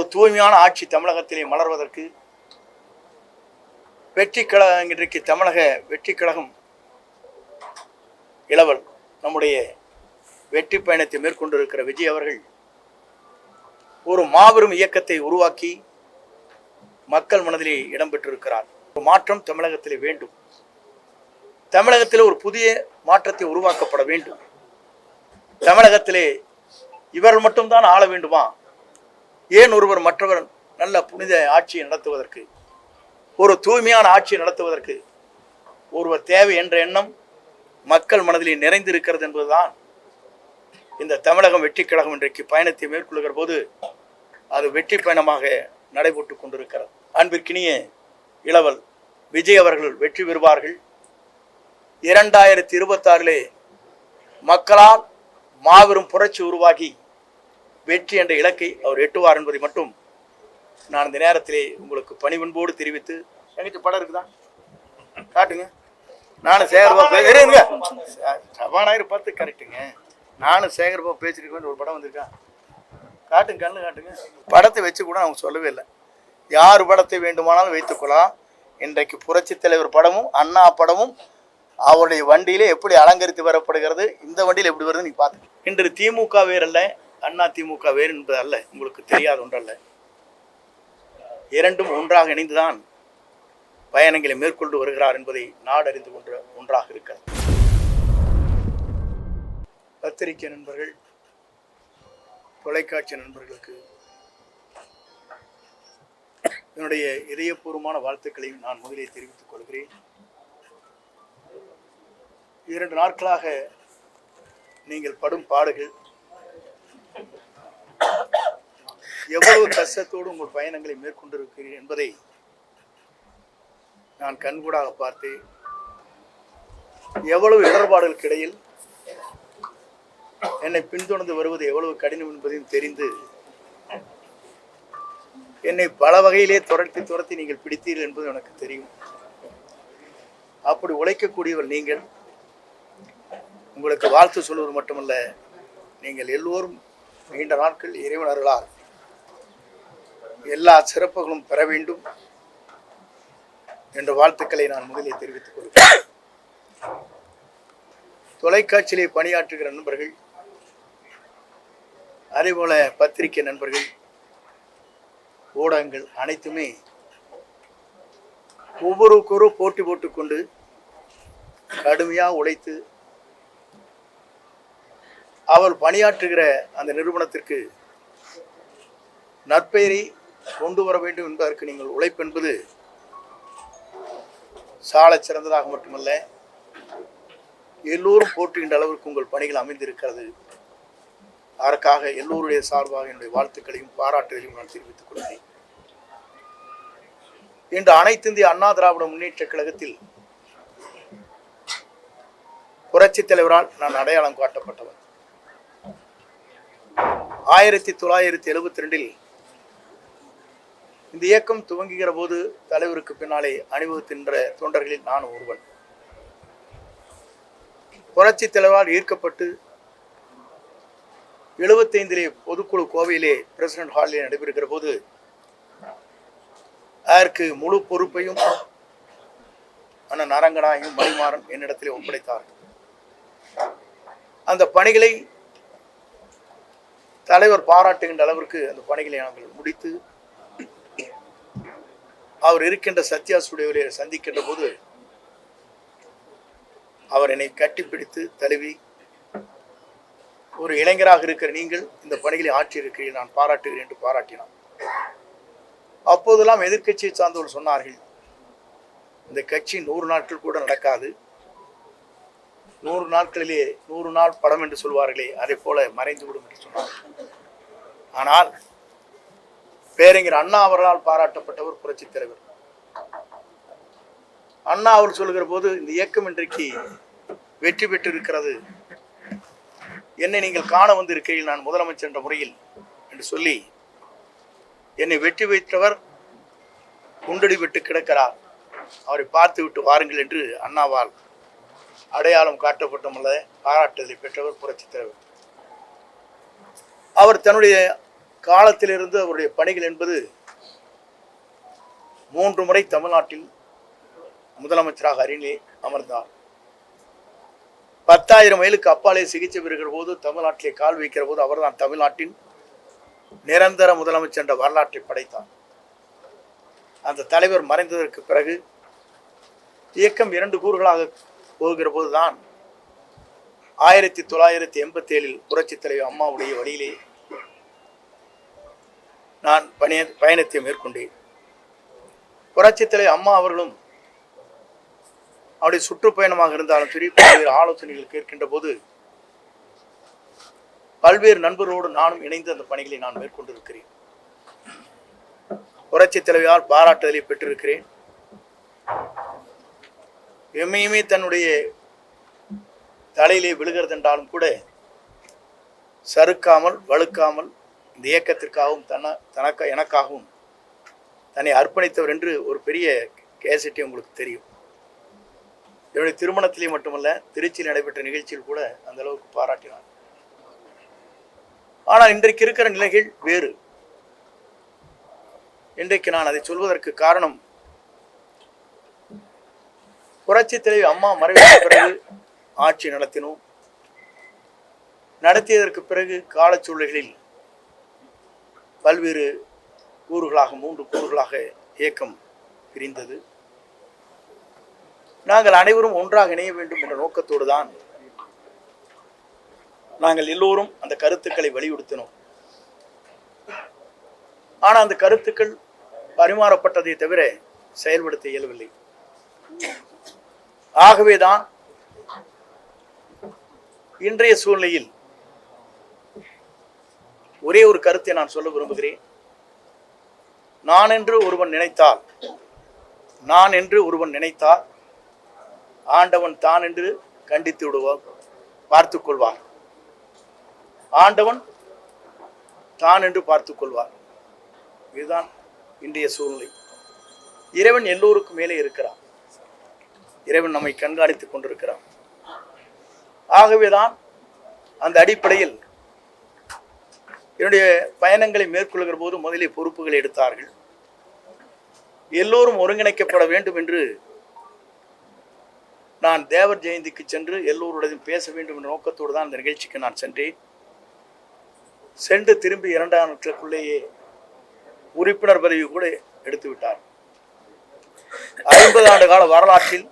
ஒரு தூய்மையான ஆட்சி தமிழகத்திலே மலர்வதற்கு வெற்றி கழகம் இன்றைக்கு தமிழக வெற்றி கழகம் இளவல் நம்முடைய வெற்றி பயணத்தை மேற்கொண்டிருக்கிற விஜய் அவர்கள் ஒரு மாபெரும் இயக்கத்தை உருவாக்கி மக்கள் மனதிலே இடம்பெற்றிருக்கிறார். ஒரு மாற்றம் தமிழகத்திலே வேண்டும். தமிழகத்தில் ஒரு புதிய மாற்றத்தை உருவாக்கப்பட வேண்டும். தமிழகத்திலே இவர்கள் மட்டும்தான் ஆள வேண்டுமா? ஏன் ஒருவர் மற்றவர் நல்ல புனித ஆட்சியை நடத்துவதற்கு ஒரு தூய்மையான ஆட்சியை நடத்துவதற்கு ஒருவர் தேவை என்ற எண்ணம் மக்கள் மனதிலே நிறைந்திருக்கிறது என்பதுதான் இந்த தமிழகம் வெற்றி கழகம் இன்றைக்கு பயணத்தை மேற்கொள்கிற போது அது வெற்றி பயணமாக நடைபெற்று கொண்டிருக்கிறது. அன்பிற்கினிய இளவல் விஜய் அவர்கள் வெற்றி பெறுவார்கள். இரண்டாயிரத்தி இருபத்தாறிலே மக்களால் மாபெரும் புரட்சி உருவாகி வெற்றி என்ற இலக்கை அவர் எட்டுவார் என்பதை மட்டும் நான் இந்த நேரத்திலே உங்களுக்கு பணிவன்போடு தெரிவித்து எங்கிட்ட படம் இருக்குதா? காட்டுங்க. நானும் சேகர்பாபு பே- இருங்க. சபாநாயகர் பார்த்து கரெக்டுங்க. நானும் சேகர்பாபு பேசிருக்கேன் ஒரு படம் வந்திருக்கா? காட்டுங்க கண்ணு காட்டுங்க. படத்தை வச்சு கூட அவங்க சொல்லவே இல்லை. யார் படத்தை வேண்டுமானாலும் வைத்துக்கொள்ளலாம் இன்றைக்கு புரட்சி தலைவர் படமும் அண்ணா படமும் அவருடைய வண்டியிலே எப்படி அலங்கரித்து வரப்படுகிறது இந்த வண்டியில் எப்படி வருதுன்னு நீங்கள் பார்த்து. இன்று திமுக வேறல்ல அண்ணா திமுக வேறு என்பது அல்ல உங்களுக்கு தெரியாத ஒன்றல்ல. இரண்டும் ஒன்றாக இணைந்துதான் பயணங்களை மேற்கொண்டு வருகிறார் என்பதை நாடு அறிந்து கொண்ட ஒன்றாக இருக்கிறது. பத்திரிகை நண்பர்கள் தொலைக்காட்சி நண்பர்களுக்கு என்னுடைய இதயபூர்வமான வாழ்த்துக்களையும் நான் முதலிலே தெரிவித்துக் கொள்கிறேன். இரண்டு நாட்களாக நீங்கள் படும் பாடுகள் எவ்வளவு கஷ்டத்தோடு உங்கள் பயணங்களை மேற்கொண்டிருக்கிறீர்கள் என்பதை நான் கண்கூடாக பார்த்து எவ்வளவு இடர்பாடுகளுக்கு இடையில் என்னை பின்தொடர்ந்து வருவது எவ்வளவு கடினம் என்பதையும் தெரிந்து என்னை பல வகையிலே துரத்தி துரத்தி நீங்கள் பிடித்தீர்கள் என்பது எனக்கு தெரியும். அப்படி உழைக்கக்கூடியவர் நீங்கள் உங்களுக்கு வாழ்த்து சொல்வது மட்டுமல்ல நீங்கள் எல்லோரும் நீண்ட நாட்கள் இறைவனர்களால் எல்லா சிறப்புகளும் பெற வேண்டும் என்ற வாழ்த்துக்களை நான் முதலில் தெரிவித்துக் கொள்கிறேன். தொலைக்காட்சியிலே பணியாற்றுகிற நண்பர்கள் அதேபோல பத்திரிகை நண்பர்கள் ஊடகங்கள் அனைத்துமே ஒவ்வொருவருக்கொரு போட்டி போட்டுக்கொண்டு கடுமையாக உழைத்து அவர் பணியாற்றுகிற அந்த நிறுவனத்திற்கு நற்பெயரை கொண்டு வர வேண்டும் என்பதற்கு நீங்கள் உழைப்பென்பது சால சிறந்ததாக மட்டுமல்ல எல்லோரும் போற்றுகின்ற அளவிற்கு உங்கள் பணிகள் அமைந்திருக்கிறது. அதற்காக எல்லோருடைய சார்பாக என்னுடைய வாழ்த்துக்களையும் பாராட்டுகளையும் நான் தெரிவித்துக் கொள்கிறேன். இன்று அனைத்து இந்திய அண்ணா திராவிட முன்னேற்ற கழகத்தில் புரட்சி தலைவரால் நான் அடையாளம் காட்டப்பட்டவர் ஆயிரத்தி தொள்ளாயிரத்தி எழுபத்தி ரெண்டில் இந்த இயக்கம் துவங்குகிற போது தலைவருக்கு பின்னாலே அணிவகுக்கின்ற தொண்டர்களில் நான் ஒருவன். புரட்சி தலைவரால் ஈர்க்கப்பட்டு எழுபத்தைந்திலே பொதுக்குழு கோவையிலே பிரசிடென்ட் ஹாலிலே நடைபெறுகிற போது அதற்கு முழு பொறுப்பையும் அண்ணன் அரங்கனாயும் மணிமாறன் என்னிடத்திலே ஒப்படைத்தார். அந்த பணிகளை தலைவர் பாராட்டுகின்ற அளவிற்கு அந்த பணிகளை நாங்கள் முடித்து அவர் இருக்கின்ற சத்யா ஸ்டுடியோவிலே சந்திக்கின்ற போது அவர் என்னை கட்டிப்பிடித்து தழுவி ஒரு இளைஞராக இருக்கிற நீங்கள் இந்த பணிகளை ஆற்றியிருக்கிறீர்கள் நான் பாராட்டுகிறேன் என்று பாராட்டினார். அப்போதெல்லாம் எதிர்க்கட்சியை சார்ந்தவர்கள் சொன்னார்கள் இந்த கட்சி நூறு நாட்கள் கூட நடக்காது. நூறு நாட்களிலே நூறு நாள் படம் என்று சொல்வார்களே அதை போல மறைந்து விடும் என்று சொன்னார் ஆனால் பேரறிஞர் அண்ணா அவர்களால் பாராட்டப்பட்டவர் புரட்சித் தலைவர். அண்ணா அவர் சொல்லுகிற போது இந்த இயக்கம் இன்றைக்கு வெற்றி பெற்றிருக்கிறது. என்னை நீங்கள் காண வந்திருக்கையில் நான் முதலமைச்சர் என்ற முறையில் என்று சொல்லி என்னை வெற்றி வைத்தவர் குண்டடி விட்டு கிடக்கிறார். அவரை பார்த்து விட்டு வாருங்கள் என்று அண்ணாவால் அடையாளம் காட்டப்பட்டமல்ல பாராட்டுதலை பெற்றவர் புரட்சித் தலைவர். அவர் தன்னுடைய காலத்திலிருந்து அவருடைய பணிகள் என்பது மூன்று முறை தமிழ்நாட்டில் முதலமைச்சராக அருகிலே அமர்ந்தார். பத்தாயிரம் மைலுக்கு அப்பாலே சிகிச்சை பெறுகிற போது தமிழ்நாட்டிலே கால் வைக்கிற போது அவர்தான் தமிழ்நாட்டின் நிரந்தர முதலமைச்சர் என்ற வரலாற்றை படைத்தார் அந்த தலைவர் மறைந்ததற்கு பிறகு இயக்கம் இரண்டு கூறுகளாக போகிற போதுதான் ஆயிரத்தி தொள்ளாயிரத்தி எண்பத்தி ஏழில் புரட்சித் தலைவர் அம்மாவுடைய வழியிலே நான் பணிய பயணத்தை மேற்கொண்டேன். புரட்சித்தலை அம்மா அவர்களும் அவருடைய சுற்றுப்பயணமாக இருந்தாலும் சரி பல்வேறு ஆலோசனைகள் கேட்கின்ற போது பல்வேறு நண்பர்களோடு நானும் இணைந்து அந்த பணிகளை நான் மேற்கொண்டிருக்கிறேன். புரட்சி தலைவியால் பாராட்டுதலை பெற்றிருக்கிறேன். எம்மையுமே தன்னுடைய தலையிலே விழுகிறது என்றாலும் கூட சறுக்காமல் வழுக்காமல் இந்த இயக்கத்திற்காகவும் தன தனக்க எனக்காகவும் தன்னை அர்ப்பணித்தவர் என்று ஒரு பெரிய கேசட்டி உங்களுக்கு தெரியும். என்னுடைய திருமணத்திலே மட்டுமல்ல திருச்சியில் நடைபெற்ற நிகழ்ச்சியில் கூட அந்த அளவுக்கு பாராட்டினார். ஆனால் இன்றைக்கு இருக்கிற நிலைகள் வேறு. இன்றைக்கு நான் அதை சொல்வதற்கு காரணம் புரட்சி தலைவி அம்மா மறைவிற்கு பிறகு ஆட்சி நடத்தினோம். நடத்தியதற்கு பிறகு காலச்சூழல்களில் பல்வேறு கூறுகளாக மூன்று கூறுகளாக இயக்கம் பிரிந்தது. நாங்கள் அனைவரும் ஒன்றாக இணைய வேண்டும் என்ற நோக்கத்தோடு தான் நாங்கள் எல்லோரும் அந்த கருத்துக்களை வலியுறுத்தினோம். ஆனால் அந்த கருத்துக்கள் பரிமாறப்பட்டதை தவிர செயல்படுத்த இயலவில்லை. ஆகவேதான் இன்றைய சூழ்நிலையில் ஒரே ஒரு கருத்தை நான் சொல்ல விரும்புகிறேன். நான் என்று ஒருவன் நினைத்தால் நான் என்று ஒருவன் நினைத்தால் ஆண்டவன் தான் என்று கண்டித்து விடுவார் பார்த்து கொள்வார். ஆண்டவன் தான் என்று பார்த்துக் கொள்வார். இதுதான் இன்றைய சூழ்நிலை. இறைவன் எல்லோருக்கும் மேலே இருக்கிறான். இறைவன் நம்மை கண்காணித்துக் கொண்டிருக்கிறான். ஆகவேதான் அந்த அடிப்படையில் என்னுடைய பயணங்களை மேற்கொள்கிற போது முதலே பொறுப்புகளை எடுத்தார்கள். எல்லோரும் ஒருங்கிணைக்கப்பட வேண்டும் என்று நான் தேவர் ஜெயந்திக்கு சென்று எல்லோருடையும் பேச வேண்டும் என்ற நோக்கத்தோடு தான் இந்த நிகழ்ச்சிக்கு நான் சென்றேன். சென்று திரும்பி இரண்டாம் நாட்களுக்குள்ளேயே உறுப்பினர் பதவி கூட எடுத்து விட்டார். ஐம்பது ஆண்டு கால வரலாற்றில்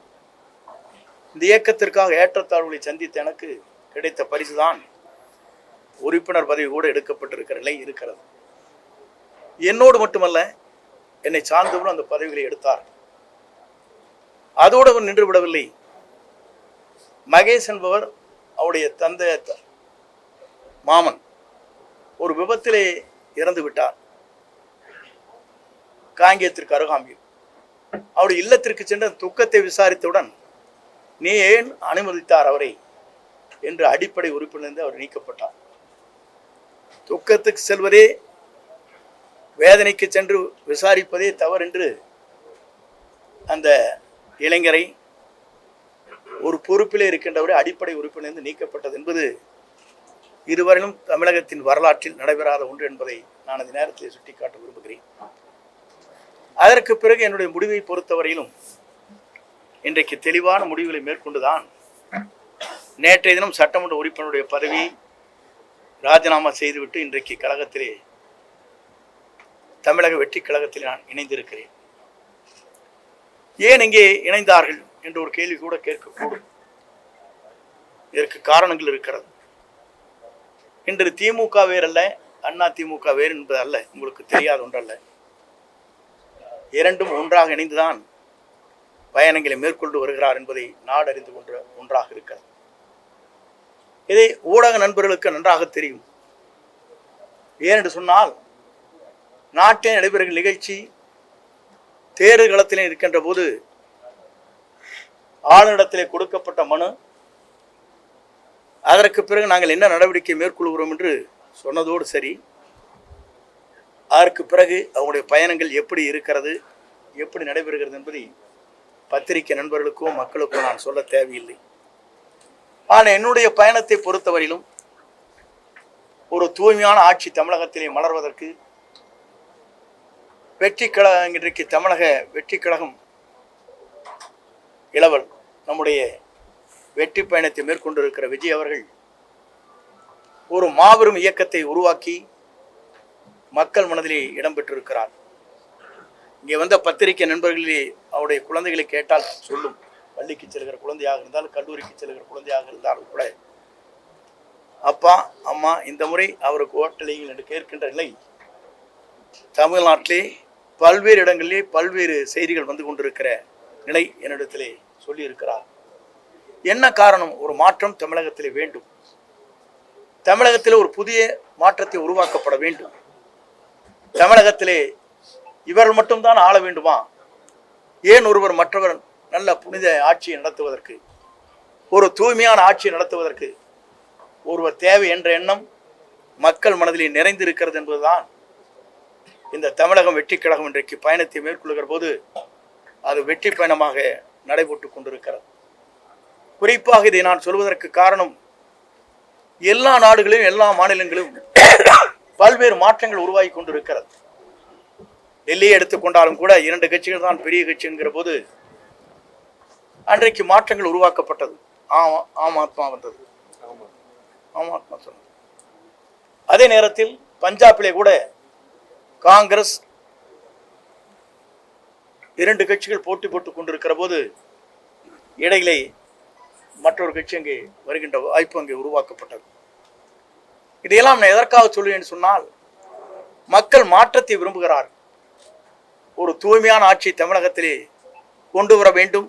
இந்த இயக்கத்திற்காக ஏற்றத்தாழ்வுகளை சந்தித்த எனக்கு கிடைத்த பரிசுதான். உறுப்பினர் பதவி கூட எடுக்கப்பட்டிருக்கிற நிலை இருக்கிறது. என்னோடு மட்டுமல்ல என்னை சார்ந்தவரும் அந்த பதவிகளை எடுத்தார். அதோடு அவர் நின்று விடவில்லை மகேஷ் என்பவர் அவருடைய தந்தை மாமன் ஒரு விபத்திலே இறந்து விட்டார். காங்கேயத்திற்கு அருகாமையில். அவருடைய இல்லத்திற்கு சென்று அந்த துக்கத்தை விசாரித்தவுடன் நீ ஏன் அனுமதித்தார் அவரை? என்று அடிப்படை உறுப்பினர் அவர் நீக்கப்பட்டார். துக்கத்துக்கு செல்வதே வேதனைக்கு சென்று விசாரிப்பதே தவறென்று அந்த இளைஞரை ஒரு பொறுப்பிலே இருக்கின்றவரை அடிப்படை உறுப்பிலிருந்து நீக்கப்பட்டது என்பது இதுவரையிலும் தமிழகத்தின் வரலாற்றில் நடைபெறாத ஒன்று என்பதை நான் அந்த நேரத்தில் சுட்டிக்காட்ட விரும்புகிறேன். அதற்கு பிறகு என்னுடைய முடிவை பொறுத்தவரையிலும் இன்றைக்கு தெளிவான முடிவுகளை மேற்கொண்டுதான் நேற்றைய தினம் சட்டமன்ற உறுப்பினருடைய பதவியை ராஜினாமா செய்துவிட்டு இன்றைக்கு கழகத்திலே தமிழக வெற்றி கழகத்தில் நான் இணைந்திருக்கிறேன். ஏன் இங்கே இணைந்தார்கள் என்ற ஒரு கேள்வி கூட கேட்கக்கூடும் இதற்கு காரணங்கள் இருக்கிறது. இன்று திமுக வேறல்ல அண்ணா திமுக வேறு என்பது அல்ல உங்களுக்கு தெரியாத ஒன்றல்ல. இரண்டும் ஒன்றாக இணைந்துதான் பயணங்களை மேற்கொண்டு வருகிறார் என்பதை நாடு அறிந்து கொண்ட ஒன்றாக இருக்கிறது. இதை ஊடக நண்பர்களுக்கு நன்றாக தெரியும். ஏனென்று சொன்னால் நாட்டில் நடைபெறுகிற நிகழ்ச்சி தேர்தல் களத்திலே இருக்கின்ற போது ஆளுநரிடத்திலே கொடுக்கப்பட்ட மனு அதற்கு பிறகு நாங்கள் என்ன நடவடிக்கை மேற்கொள்கிறோம் என்று சொன்னதோடு சரி அதற்கு பிறகு அவங்களுடைய பயணங்கள் எப்படி இருக்கிறது எப்படி நடைபெறுகிறது என்பதை பத்திரிகை நண்பர்களுக்கோ மக்களுக்கோ நான் சொல்ல தேவையில்லை. ஆனால் என்னுடைய பயணத்தை பொறுத்தவரையிலும் ஒரு தூய்மையான ஆட்சி தமிழகத்திலே மலர்வதற்கு வெற்றி கழகம் இன்றைக்கு தமிழக வெற்றி கழகம் இளவல் நம்முடைய வெற்றி பயணத்தை மேற்கொண்டிருக்கிற விஜய் அவர்கள் ஒரு மாபெரும் இயக்கத்தை உருவாக்கி மக்கள் மனதிலே இடம்பெற்றிருக்கிறார் இங்கே வந்த பத்திரிகை நண்பர்களே அவருடைய குழந்தைகளை கேட்டால் சொல்லும். பள்ளிக்கு செல்கிற குழந்தையாக இருந்தாலும் கல்லூரிக்கு செல்கிற குழந்தையாக இருந்தாலும் கூட அப்பா அம்மா இந்த முறை அவருக்கு ஓட்டலைகள் என்று கேட்கின்ற நிலை தமிழ்நாட்டிலே பல்வேறு இடங்களிலே பல்வேறு செய்திகள் வந்து கொண்டிருக்கிற நிலை என்னிடத்திலே சொல்லியிருக்கிறார். என்ன காரணம்? ஒரு மாற்றம் தமிழகத்திலே வேண்டும். தமிழகத்தில் ஒரு புதிய மாற்றத்தை உருவாக்கப்பட வேண்டும். தமிழகத்திலே இவர்கள் மட்டும்தான் ஆள வேண்டுமா? ஏன் ஒருவர் மற்றவர் நல்ல புனித ஆட்சியை நடத்துவதற்கு ஒரு தூய்மையான ஆட்சியை நடத்துவதற்கு ஒருவர் தேவை என்ற எண்ணம் மக்கள் மனதிலே நிறைந்திருக்கிறது என்பதுதான் இந்த தமிழகம் வெற்றி கழகம் இன்றைக்கு பயணத்தை மேற்கொள்கிற போது அது வெற்றி பயணமாக நடைபெற்று கொண்டிருக்கிறது. குறிப்பாக இதை நான் சொல்வதற்கு காரணம் எல்லா நாடுகளிலும் எல்லா மாநிலங்களிலும் பல்வேறு மாற்றங்கள் உருவாகி கொண்டிருக்கிறது. டெல்லியை எடுத்துக்கொண்டாலும் கூட இரண்டு கட்சிகள் தான் பெரிய கட்சி என்கிற போது அன்றைக்கு மாற்றங்கள் உருவாக்கப்பட்டது. ஆமா ஆம் ஆத்மா வந்தது. ஆம். ஆத்மா சொன்னது. அதே நேரத்தில் பஞ்சாபிலே கூட காங்கிரஸ் இரண்டு கட்சிகள் போட்டி போட்டுக் கொண்டிருக்கிற போது இடையிலே மற்றொரு கட்சி அங்கே வருகின்ற வாய்ப்பு அங்கே உருவாக்கப்பட்டது. இதையெல்லாம் நான் எதற்காக சொல்லுவேன் சொன்னால் மக்கள் மாற்றத்தை விரும்புகிறார் ஒரு தூய்மையான ஆட்சி தமிழகத்திலே கொண்டு வர வேண்டும்.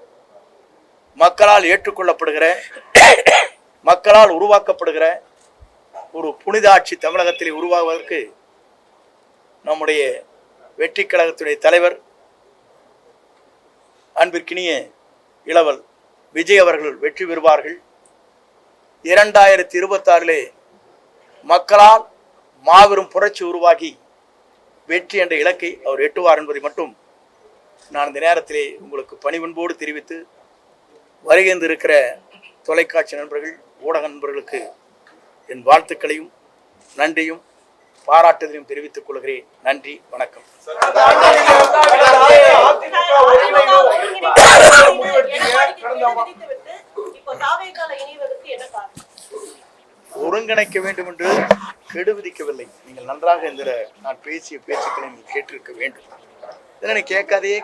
மக்களால் ஏற்றுக்கொள்ளப்படுகிற மக்களால் உருவாக்கப்படுகிற ஒரு புனித ஆட்சி தமிழகத்தில் உருவாகுவதற்கு நம்முடைய வெற்றி கழகத்துடைய தலைவர் அன்பிற்கினிய இளவல் விஜய் அவர்கள் வெற்றி பெறுவார்கள். இரண்டாயிரத்தி இருபத்தாறிலே மக்களால் மாபெரும் புரட்சி உருவாகி வெற்றி என்ற இலக்கை அவர் எட்டுவார் என்பதை மட்டும் நான் இந்த நேரத்திலே உங்களுக்கு பணிவன்போடு தெரிவித்து வருகின்றிருக்கிற தொலைக்காட்சி நண்பர்கள் ஊடக நண்பர்களுக்கு என் வாழ்த்துக்களையும் நன்றியும் பாராட்டுதலையும் தெரிவித்துக் கொள்கிறேன். நன்றி வணக்கம். ஒருங்கிணைக்க வேண்டும் என்று கெடு விதிக்கவில்லை. நீங்கள் நன்றாக இந்த நான் பேசிய பேச்சுக்களை நீங்கள் கேட்டிருக்க வேண்டும். இதனை கேட்காதே.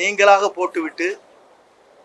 நீங்களாக போட்டுவிட்டு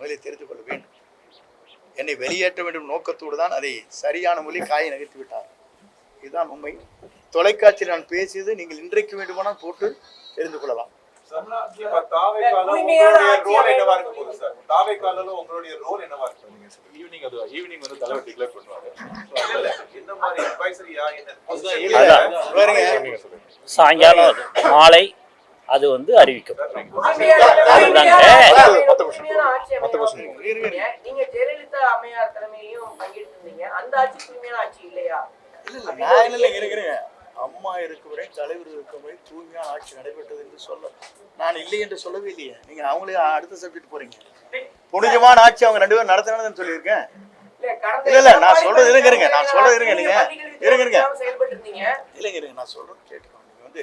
முதலில் தெரிந்து கொள்ள வேண்டும். என்னை வெளியேற்ற வேண்டும் நோக்கத்தோடு தான் அதை சரியான மொழி காயை நகர்த்தி விட்டார். இதுதான் உண்மை. தொலைக்காட்சியில் நான் பேசியது நீங்கள் இன்றைக்கு வேண்டுமானால் போட்டு தெரிந்து கொள்ளலாம். சாயங்காலம் அது மாலை. அது வந்து அறிவிக்கப்படும். நீங்க ஜெயலலிதா அம்மையார் தலைமையிலையும் பங்கேற்று இருந்தீங்க அந்த ஆட்சி தூய்மையான ஆட்சி இல்லையா? இல்ல, இல்ல, நான் என்ன இல்லைங்க இருக்கிறேங்க அம்மா இருக்கும் வரை தலைவர் இருக்கும் வரை தூய்மையான ஆட்சி நடைபெற்றது என்று சொல்ல நான் இல்லை என்று சொல்லவே இல்லையே. நீங்க அவங்களே அடுத்த சப்ஜெக்ட் போறீங்க. புனிதமான ஆட்சி அவங்க ரெண்டு பேரும் நடத்தினதுன்னு சொல்லியிருக்கேன். இல்ல, இல்ல, இல்ல, நான் சொல்றது இருங்க, இருங்க, நான் சொல்றது இருங்க, நீங்க இருங்க, இருங்க. இல்லைங்க இருங்க நான் சொல்றது கேட்டுக்கோங்க. நீங்க வந்து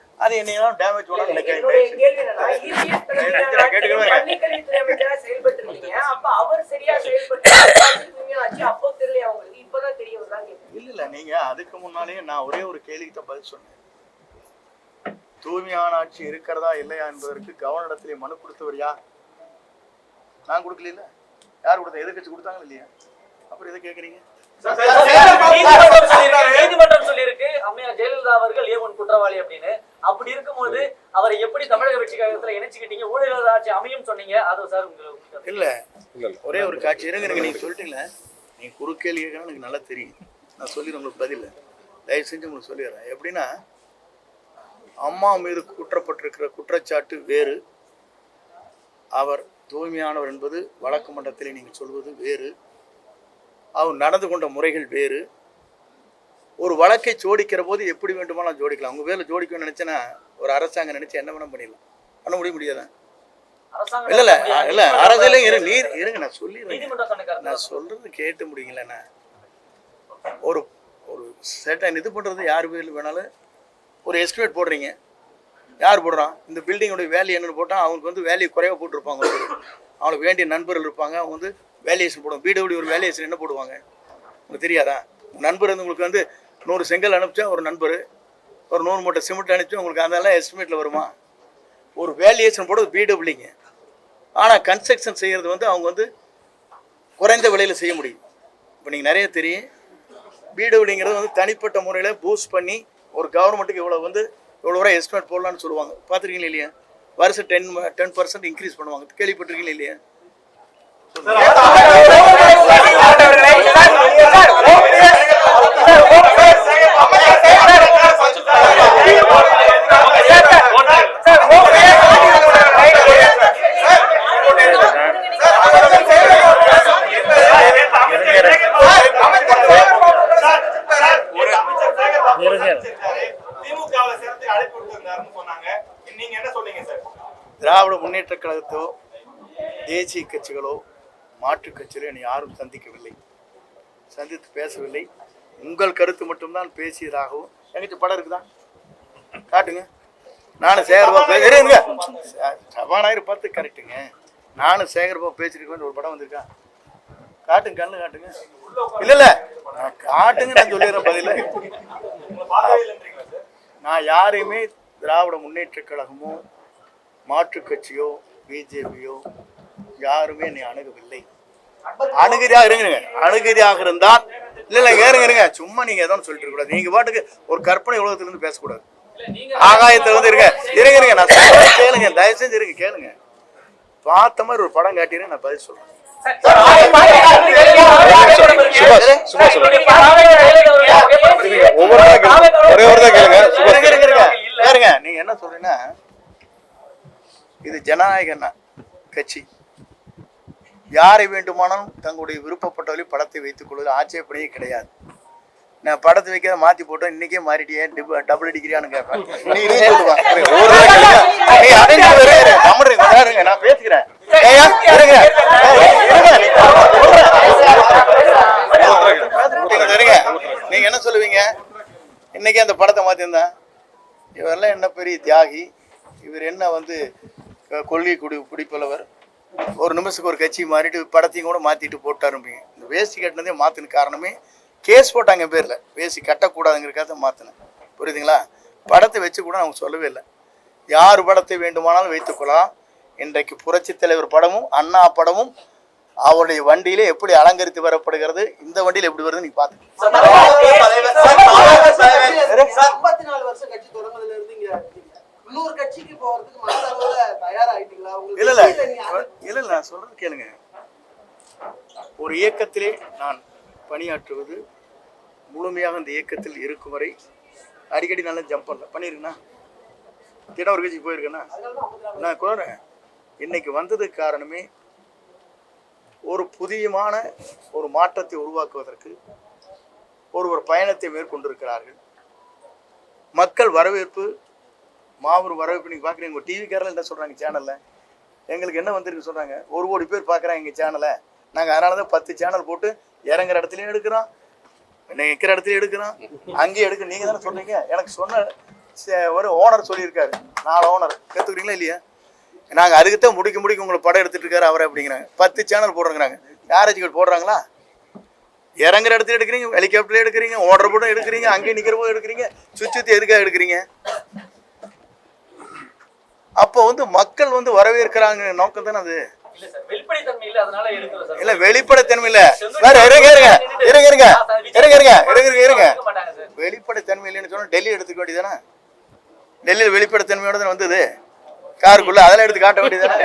அது என்னையெல்லாம் டேமேஜ் பண்ண என்னுடைய நினைக்கிறேன். செயல்பட்டு இருந்தீங்க. அப்ப அவர் சரியா செயல்பட்டு அப்போ தெரியலையா உங்களுக்கு? இப்பதான் தெரிய கேட்கிறேன். இல்ல இல்ல நீங்க அதுக்கு முன்னாலேயே நான் ஒரே ஒரு கேள்விக்கு தான் பதில் சொன்னேன். தூய்மையான ஆட்சி இருக்கிறதா இல்லையா என்பதற்கு கவர்னரிடத்திலே மனு கொடுத்தவர் யார்? நான் கொடுக்கல யார் கொடுத்தா எதிர்கட்சி கொடுத்தாங்க இல்லையா? அப்புறம் எதை கேக்குறீங்க? நீதிமன்றம் சொல்லியிருக்கு- அம்மையார் ஜெயலலிதா அவர்கள் ஏவன் குற்றவாளி அப்படின்னு. அப்படி இருக்கும்போது அவரை எப்படி தமிழக வெற்றி கழகத்துல இணைச்சுக்கிட்டீங்க? ஊழல் ஆட்சி அமையும் சொன்னீங்க. அது சார் உங்களுக்கு இல்ல. ஒரே ஒரு காட்சி. இருங்க நீங்க சொல்லிட்டீங்களே? நீங்க குறுக்கேள்வி கேட்கணும் எனக்கு நல்லா தெரியும் நான் சொல்லிடுறேன் உங்களுக்கு பதில். தயவு செஞ்சு உங்களுக்கு சொல்லிடுறேன். எப்படின்னா அம்மா மீது குற்றப்பட்டிருக்கிற குற்றச்சாட்டு வேறு. அவர் தூய்மையானவர் என்பது வழக்கு மன்றத்திலே நீங்கள் சொல்வது வேறு. அவர் நடந்து கொண்ட முறைகள் வேறு. ஒரு வழக்கை ஜோடிக்கிற போது எப்படி வேண்டுமானாலும் ஜோடிக்கலாம். உங்க வேலை ஜோடிக்கணும்னு நினைச்சேன்னா ஒரு அரசாங்கம் நினைச்சு என்ன வேணா பண்ணிடலாம். பண்ண முடிய முடியாதா? அரசாங்கம் இல்ல இல்ல இல்ல அரசியலும் இரு நீர் இருங்க நான் சொல்லிடுறேன். நான் சொல்றது கேட்டு முடியுங்களேண்ணா ஒரு ஒரு செட்டன் இது பண்றது யார் பேர்ல வேணாலும். ஒரு எஸ்டிமேட் போடுறீங்க. யார் போடுறான்? இந்த பில்டிங்கோட வேல்யூ என்னன்னு போட்டால் அவங்களுக்கு வந்து வேல்யூ குறைவாக போட்டிருப்பாங்க. அவங்களுக்கு வேண்டிய நண்பர்கள் இருப்பாங்க. அவங்க வந்து வேல்யூஷன் போடுவோம் பிடபிள்யூ ஒரு வேல்யூஷன் என்ன போடுவாங்க? உங்களுக்கு தெரியாதா? நண்பர் வந்து உங்களுக்கு வந்து நூறு செங்கல் அனுப்பிச்சா ஒரு நண்பர் ஒரு நூறு மூட்டை சிமெண்ட் அனுப்பிச்சா உங்களுக்கு அதெல்லாம் எஸ்டிமேட்டில் வருமா? ஒரு வேல்யூஷன் போடுறது பிடபிள்யூங்க ஆனால் கன்ஸ்ட்ரக்ஷன் செய்கிறது வந்து அவங்க வந்து குறைந்த விலையில் செய்ய முடியும். இப்போ நீங்கள் நிறைய தெரியும். பிடபிள்யூங்கிறது வந்து தனிப்பட்ட முறையில் பூஸ்ட் பண்ணி ஒரு கவர்மெண்ட்டுக்கு இவ்வளோ வந்து இவ்வளோ வரை எஸ்டிமேட் போடலான்னு சொல்லுவாங்க. பார்த்துருக்கீங்களா இல்லையா? வருஷம் டென் டென் பர்சன்ட் இன்க்ரீஸ் பண்ணுவாங்க. கேள்விப்பட்டிருக்கீங்களா இல்லையா? திராவிட முன்னேற்ற கழகத்தோ தேசிய கட்சிகளோ மாற்றுக் கட்சியில் என்னை யாரும் சந்திக்கவில்லை. சந்தித்து பேசவில்லை. உங்கள் கருத்து மட்டும்தான் பேசியதாகவும் எங்கிட்ட படம் இருக்குதா? காட்டுங்க. நானும் சேகர்பாபு பேசுறேங்க சபாநாயகர் பார்த்து கரெக்டுங்க நானும் சேகர்பாபு பேசிருக்கேன் ஒரு படம் வந்திருக்கா? காட்டுங்க கண்ணு காட்டுங்க. இல்ல இல்ல. நான் காட்டுங்க நான் சொல்லிடுறேன் பதில. நான் யாரையுமே திராவிட முன்னேற்றக் கழகமோ மாற்றுக் கட்சியோ பிஜேபியோ யாருமே என்னை அணுகவில்லை. அணுகதியாக இருங்க அணுகிறியாக இருந்தால் இல்ல இல்ல இருங்க இருங்க சும்மா நீங்க எதோ சொல்லிட்டு கூடாது. நீங்க பாட்டுக்கு ஒரு கற்பனை உலகத்துல இருந்து பேசக்கூடாது. ஆகாயத்துல வந்து இருங்க. இருங்க இருங்க நான் சொல்றேன் கேளுங்க. தயவு செஞ்சு இருங்க கேளுங்க. பார்த்த மாதிரி ஒரு படம் காட்டினேன் நான் பதில் சொல்றேன். ஒவ்வொரு ஒரே ஒரு கேளுங்க இருங்க. இருங்க இருங்க. நீங்க என்ன சொல்றீங்கன்னா இது ஜனநாயக கட்சி. யாரை வேண்டுமானாலும் தங்களுடைய விருப்பப்பட்டவரை படத்தை வைத்துக் கொள்வது ஆட்சேபனையே கிடையாது. நான் படத்தை வைக்காத மாத்தி போட்டோம் இன்னைக்கே மாறிட்டியே டிப- டபுள் அடிக்கிறியான்னு கேட்பேன். நீ நீ சொல்லுவா. ஒவ்வொரு தான் கேளுங்க நீ அடைஞ்சு வரு, இரு. கம்முனு இருங்க, கொஞ்ச நேரம் இருங்க, நான். இருங்க. நீங்க என்ன சொல்லுவீங்க? இன்னைக்கு அந்த படத்தை மாத்திருந்தா. இவரெல்லாம் என்ன பெரிய தியாகி. இவர் என்ன வந்து கொள்கை குடி பிடிப்பலவர் ஒரு நிமிஷத்துக்கு ஒரு கட்சி மாறிட்டு படத்தையும் கூட மாத்திட்டு போட்டாரும்பீங்க இந்த வேஷ்டி கட்டினதே மாத்தின காரணமே கேஸ் போட்டாங்க பேர்ல வேஷ்டி கட்டக்கூடாதுங்கிறக்காக மாத்தினேன் புரியுதுங்களா படத்தை வச்சு கூட அவங்க சொல்லவே இல்லை யார் படத்தை வேண்டுமானாலும் வைத்துக்கொள்ளலாம் இன்றைக்கு புரட்சி தலைவர் படமும் அண்ணா படமும் அவருடைய வண்டியிலே எப்படி அலங்கரித்து வரப்படுகிறது இந்த வண்டியில் எப்படி வருது நீ பார்த்து இன்னொரு கட்சிக்கு போறதுக்கு மனதளவுல தயாராயிட்டீங்களா? இல்ல இல்ல. இல்ல, இல்ல நான் சொல்றது கேளுங்க. ஒரு இயக்கத்திலே நான் பணியாற்றுவது முழுமையாக அந்த இயக்கத்தில் இருக்கும் வரை அடிக்கடி நல்லா ஜம்ப் பண்ணல. பண்ணிருக்கேனா தினம் ஒரு கட்சிக்கு போயிருக்கேனா நான் குறேன் இன்னைக்கு வந்ததுக்கு காரணமே ஒரு புதியமான ஒரு மாற்றத்தை உருவாக்குவதற்கு ஒரு ஒரு பயணத்தை மேற்கொண்டிருக்கிறார்கள். மக்கள் வரவேற்பு மாபெரும் வரவேற்பு நீங்கள் பார்க்குறீங்க உங்கள் டிவிக்காரில் என்ன சொல்கிறாங்க சேனலில் எங்களுக்கு என்ன வந்திருக்கு சொல்கிறாங்க ஒரு கோடி பேர் பார்க்குறாங்க எங்கள் சேனலை நாங்கள் அதனால தான் பத்து சேனல் போட்டு இறங்குற இடத்துலையும் எடுக்கிறோம். நிற்கிற இடத்துலையும் எடுக்கிறோம். அங்கேயும் எடுக்க நீங்கள் தானே சொல்கிறீங்க எனக்கு சொன்ன ஒரு ஓனர் சொல்லியிருக்காரு. நாலு ஓனர் கற்றுக்குறீங்களா இல்லையா? நாங்கள் அதுக்கு தான் முடிக்க முடிக்க உங்களை படம் எடுத்துகிட்டு இருக்காரு அவரை அப்படிங்கிறாங்க. பத்து சேனல் போடுறாங்க மேரேஜ் இங்க போடுறாங்களா? இறங்குற இடத்துல எடுக்கிறீங்க ஹெலிகாப்டர்ல எடுக்கிறீங்க ஓடுற போட்டும் எடுக்கிறீங்க அங்கேயும் நிற்கிற போது எடுக்கிறீங்க சுற்றி சுற்றி எதுக்காக எடுக்கிறீங்க? அப்போ வந்து மக்கள் வந்து வரவேற்கிறாங்க நோக்கம் தானே அது இல்ல வெளிப்படைத்தன்மை இல்ல வேற இருங்க இருங்க இருங்க இருங்க இருங்க இருங்க இருங்க இருங்க வெளிப்படைத்தன்மை இல்லைன்னு சொன்னா டெல்லி எடுத்துக்க வேண்டியதானே டெல்லியில் வெளிப்படைத்தன்மையோட தானே வந்தது காருக்குள்ள அதெல்லாம் எடுத்து காட்ட வேண்டியதானே